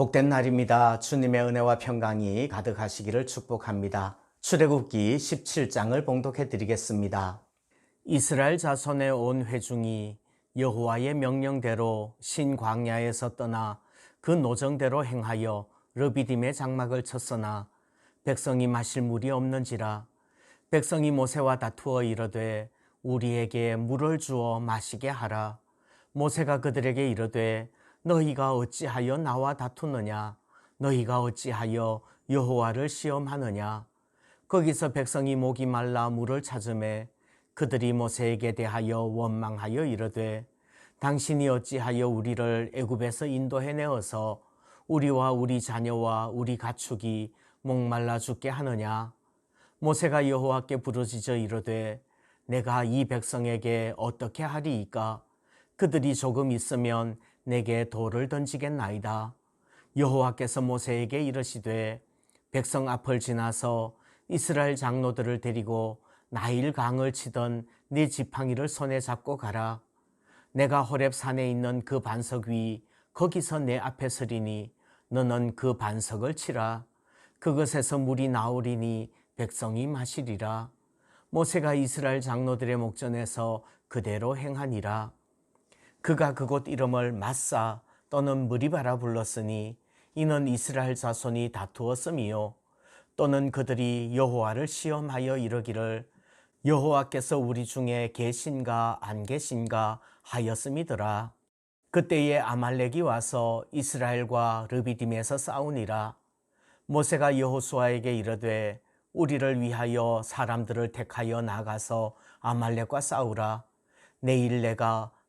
복된 날입니다. 주님의 은혜와 평강이 가득하시기를 축복합니다. 출애굽기 17장을 봉독해 드리겠습니다. 이스라엘 자손의 온 회중이 여호와의 명령대로 신광야에서 떠나 그 노정대로 행하여 르비딤의 장막을 쳤으나 백성이 마실 물이 없는지라 백성이 모세와 다투어 이르되 우리에게 물을 주어 마시게 하라 모세가 그들에게 이르되 너희가 어찌하여 나와 다투느냐? 너희가 어찌하여 여호와를 시험하느냐? 거기서 백성이 목이 말라 물을 찾음에 그들이 모세에게 대하여 원망하여 이르되 당신이 어찌하여 우리를 애굽에서 인도해 내어서 우리와 우리 자녀와 우리 가축이 목말라 죽게 하느냐? 모세가 여호와께 부르짖어 이르되 내가 이 백성에게 어떻게 하리이까? 그들이 조금 있으면 내게 돌을 던지겠나이다. 여호와께서 모세에게 이르시되 백성 앞을 지나서 이스라엘 장로들을 데리고 나일 강을 치던 네 지팡이를 손에 잡고 가라. 내가 호렙 산에 있는 그 반석 위 거기서 내 앞에 서리니 너는 그 반석을 치라. 그것에서 물이 나오리니 백성이 마시리라. 모세가 이스라엘 장로들의 목전에서 그대로 행하니라 그가 그곳 이름을 마사 또는 무리바라 불렀으니 이는 이스라엘 자손이 다투었음이요. 또는 그들이 여호와를 시험하여 이르기를 여호와께서 우리 중에 계신가 안 계신가 하였음이더라. 그때에 아말렉이 와서 이스라엘과 르비딤에서 싸우니라. 모세가 여호수아에게 이르되 우리를 위하여 사람들을 택하여 나가서 아말렉과 싸우라. 내일 내가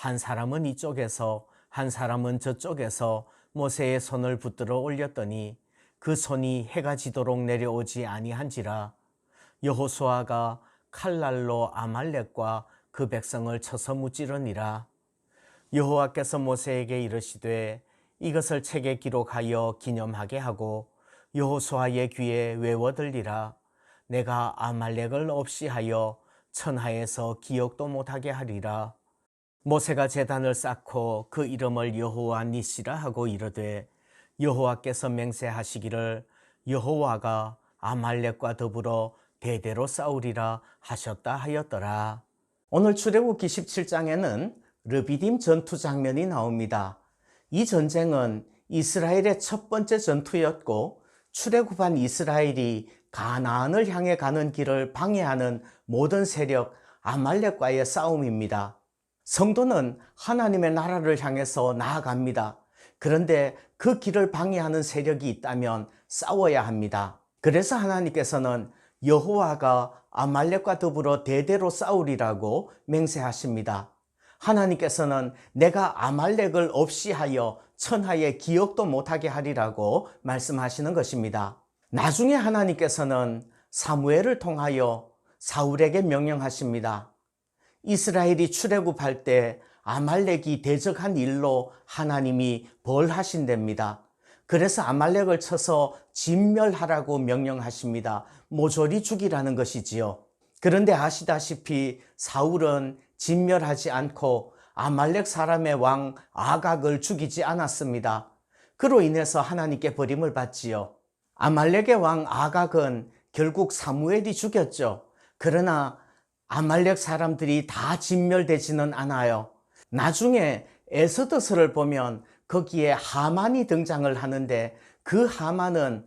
한 사람은 이쪽에서 한 사람은 저쪽에서 모세의 손을 붙들어 올렸더니 그 손이 해가 지도록 내려오지 아니한지라 여호수아가 칼날로 아말렉과 그 백성을 쳐서 무찌르니라. 여호와께서 모세에게 이르시되 이것을 책에 기록하여 기념하게 하고 여호수아의 귀에 외워 들리라. 내가 아말렉을 없이 하여 천하에서 기억도 못하게 하리라 모세가 제단을 쌓고 그 이름을 여호와 니시라 하고 이르되 여호와께서 맹세하시기를 여호와가 아말렉과 더불어 대대로 싸우리라 하셨다 하였더라. 오늘 출애굽기 17장에는 르비딤 전투 장면이 나옵니다. 이 전쟁은 이스라엘의 첫 번째 전투였고 출애굽한 이스라엘이 가나안을 향해 가는 길을 방해하는 모든 세력 아말렉과의 싸움입니다. 성도는 하나님의 나라를 향해서 나아갑니다. 그런데 그 길을 방해하는 세력이 있다면 싸워야 합니다. 그래서 하나님께서는 여호와가 아말렉과 더불어 대대로 싸우리라고 맹세하십니다. 하나님께서는 내가 아말렉을 없이 하여 천하에 기억도 못하게 하리라고 말씀하시는 것입니다. 나중에 하나님께서는 사무엘을 통하여 사울에게 명령하십니다. 이스라엘이 출애굽할 때 아말렉이 대적한 일로 하나님이 벌하신답니다. 그래서 아말렉을 쳐서 진멸하라고 명령하십니다. 모조리 죽이라는 것이지요. 그런데 아시다시피 사울은 진멸하지 않고 아말렉 사람의 왕 아각을 죽이지 않았습니다. 그로 인해서 하나님께 버림을 받지요. 아말렉의 왕 아각은 결국 사무엘이 죽였죠. 그러나 아말렉 사람들이 다 진멸되지는 않아요. 나중에 에서더서를 보면 거기에 하만이 등장을 하는데 그 하만은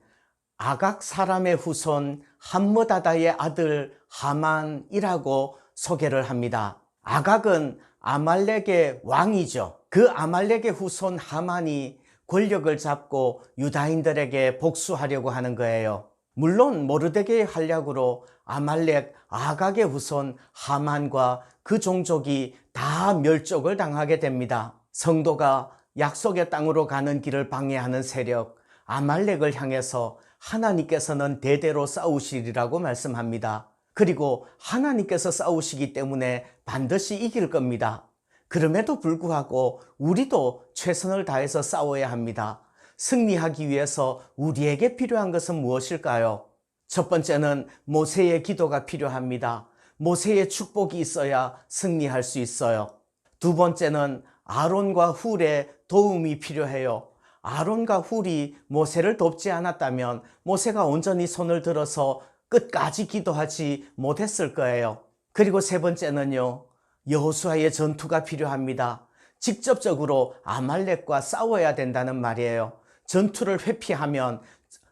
아각 사람의 후손 함머다다의 아들 하만이라고 소개를 합니다. 아각은 아말렉의 왕이죠. 그 아말렉의 후손 하만이 권력을 잡고 유다인들에게 복수하려고 하는 거예요. 물론 모르데게의 활약으로 아말렉 아각의 후손 하만과 그 종족이 다 멸족을 당하게 됩니다. 성도가 약속의 땅으로 가는 길을 방해하는 세력 아말렉을 향해서 하나님께서는 대대로 싸우시리라고 말씀합니다. 그리고 하나님께서 싸우시기 때문에 반드시 이길 겁니다. 그럼에도 불구하고 우리도 최선을 다해서 싸워야 합니다. 승리하기 위해서 우리에게 필요한 것은 무엇일까요? 첫 번째는 모세의 기도가 필요합니다. 모세의 축복이 있어야 승리할 수 있어요. 두 번째는 아론과 훌의 도움이 필요해요. 아론과 훌이 모세를 돕지 않았다면 모세가 온전히 손을 들어서 끝까지 기도하지 못했을 거예요. 그리고 세 번째는요. 여호수아의 전투가 필요합니다. 직접적으로 아말렉과 싸워야 된다는 말이에요. 전투를 회피하면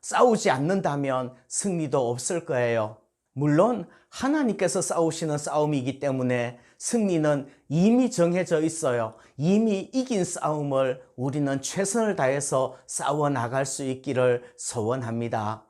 싸우지 않는다면 승리도 없을 거예요. 물론 하나님께서 싸우시는 싸움이기 때문에 승리는 이미 정해져 있어요. 이미 이긴 싸움을 우리는 최선을 다해서 싸워 나갈 수 있기를 소원합니다.